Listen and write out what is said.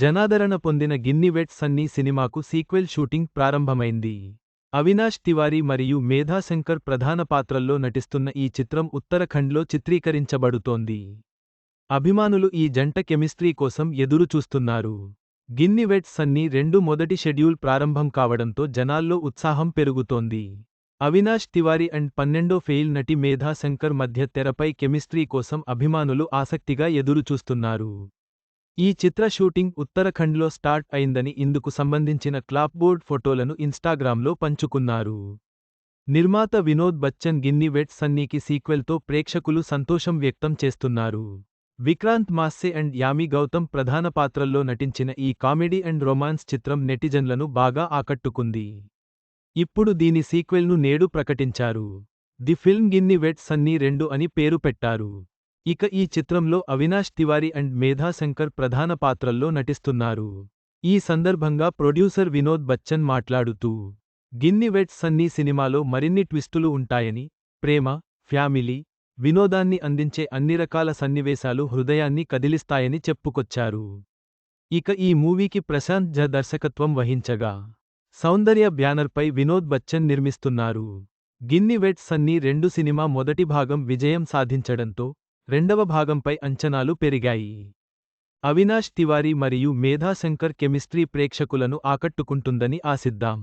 జనాదరణ పొందిన గిన్నివెట్ సన్నీ సినిమాకు సీక్వెల్ షూటింగ్ ప్రారంభమైంది. అవినాష్ తివారీ మరియు మేధా శంకర్ ప్రధాన పాత్రల్లో నటిస్తున్న ఈ చిత్రం ఉత్తరఖండ్లో చిత్రీకరించబడుతోంది. అభిమానులు ఈ జంట కెమిస్ట్రీ కోసం ఎదురు చూస్తున్నారు. సన్నీ రెండు మొదటి షెడ్యూల్ ప్రారంభం కావడంతో జనాల్లో ఉత్సాహం పెరుగుతోంది. అవినాష్ తివారీ అండ్ పన్నెండో ఫెయిల్ నటి మేధా శంకర్ మధ్య తెరపై కెమిస్ట్రీ కోసం అభిమానులు ఆసక్తిగా ఎదురుచూస్తున్నారు. ఈ చిత్ర షూటింగ్ ఉత్తరాఖండ్లో స్టార్ట్ అయిందని ఇందుకు సంబంధించిన క్లాప్బోర్డ్ ఫోటోలను ఇన్స్టాగ్రామ్లో పంచుకున్నారు. నిర్మాత వినోద్ బచ్చన్ గిన్ని వెట్ సన్నీకి సీక్వెల్తో ప్రేక్షకులు సంతోషం వ్యక్తం చేస్తున్నారు. విక్రాంత్ మాస్సే అండ్ యామి గౌతమ్ ప్రధాన పాత్రల్లో నటించిన ఈ కామెడీ అండ్ రొమాన్స్ చిత్రం నెటిజన్లను బాగా ఆకట్టుకుంది. ఇప్పుడు దీని సీక్వెల్ను నేడు ప్రకటించారు. The film Ginny weds Sunny రెండు అని పేరు పెట్టారు. ఇక ఈ చిత్రంలో అవినాష్ తివారీ అండ్ మేధా శంకర్ ప్రధాన పాత్రల్లో నటిస్తున్నారు. ఈ సందర్భంగా ప్రొడ్యూసర్ వినోద్ బచ్చన్ మాట్లాడుతూ గిన్ని వెట్ సన్నీ సినిమాలో మరిన్ని ట్విస్టులు ఉంటాయని ప్రేమ ఫ్యామిలీ వినోదాన్ని అందించే అన్ని రకాల సన్నివేశాలు హృదయాన్ని కదిలిస్తాయని చెప్పుకొచ్చారు. ఇక ఈ మూవీకి ప్రశాంత్ జ దర్శకత్వం వహించగా సౌందర్య బ్యానర్పై వినోద్ బచ్చన్ నిర్మిస్తున్నారు. గిన్ని వెట్ సన్నీ రెండు సినిమా మొదటి భాగం విజయం సాధించడంతో రెండవ భాగంపై అంచనాలు పెరిగాయి. అవినాష్ తివారీ మరియు మేధాశంకర్ కెమిస్ట్రీ ప్రేక్షకులను ఆకట్టుకుంటుందని ఆశిద్దాం.